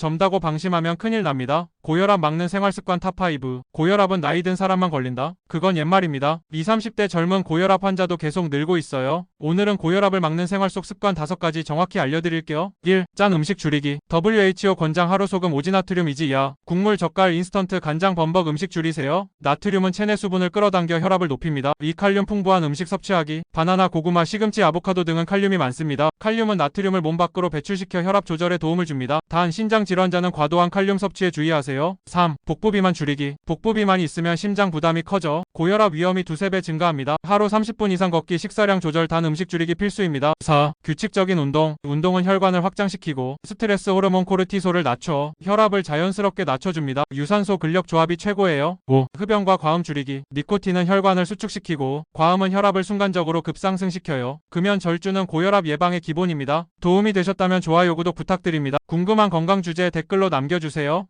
점다고 방심하면 큰일 납니다. 고혈압 막는 생활습관 탑5. 고혈압은 나이 든 사람만 걸린다? 그건 옛말입니다. 20, 30대 젊은 고혈압 환자도 계속 늘고 있어요. 오늘은 고혈압을 막는 생활 속 습관 5가지 정확히 알려드릴게요. 1. 짠 음식 줄이기. WHO 권장 하루 소금 오지나트륨 이지 이하. 국물 젓갈 인스턴트 간장 범벅 음식 줄이세요. 나트륨은 체내 수분을 끌어당겨 혈압을 높입니다. 2. 칼륨 풍부한 음식 섭취하기. 바나나, 고구마, 시금치, 아보카도 등은 칼륨이 많습니다. 칼륨은 나트륨을 몸 밖으로 배출시켜 혈압 조절에 도움을 줍니다. 단 신장 질환자는 과도한 칼륨 섭취에 주의하세요. 3. 복부 비만 줄이기. 복부 비만이 있으면 심장 부담이 커져 고혈압 위험이 두세 배 증가합니다. 하루 30분 이상 걷기, 식사량 조절, 단 음식 줄이기 필수입니다. 4. 규칙적인 운동. 운동은 혈관을 확장시키고 스트레스 호르몬 코르티솔을 낮춰 혈압을 자연스럽게 낮춰줍니다. 유산소 근력 조합이 최고예요. 5. 흡연과 과음 줄이기. 니코틴은 혈관을 수축시키고 과음은 혈압을 순간적으로 급상승시켜요. 금연 절주는 고혈압 예방의 기본입니다. 도움이 되셨다면 좋아요, 구독 부탁드립니다. 궁금한 건강 주제 댓글로 남겨주세요.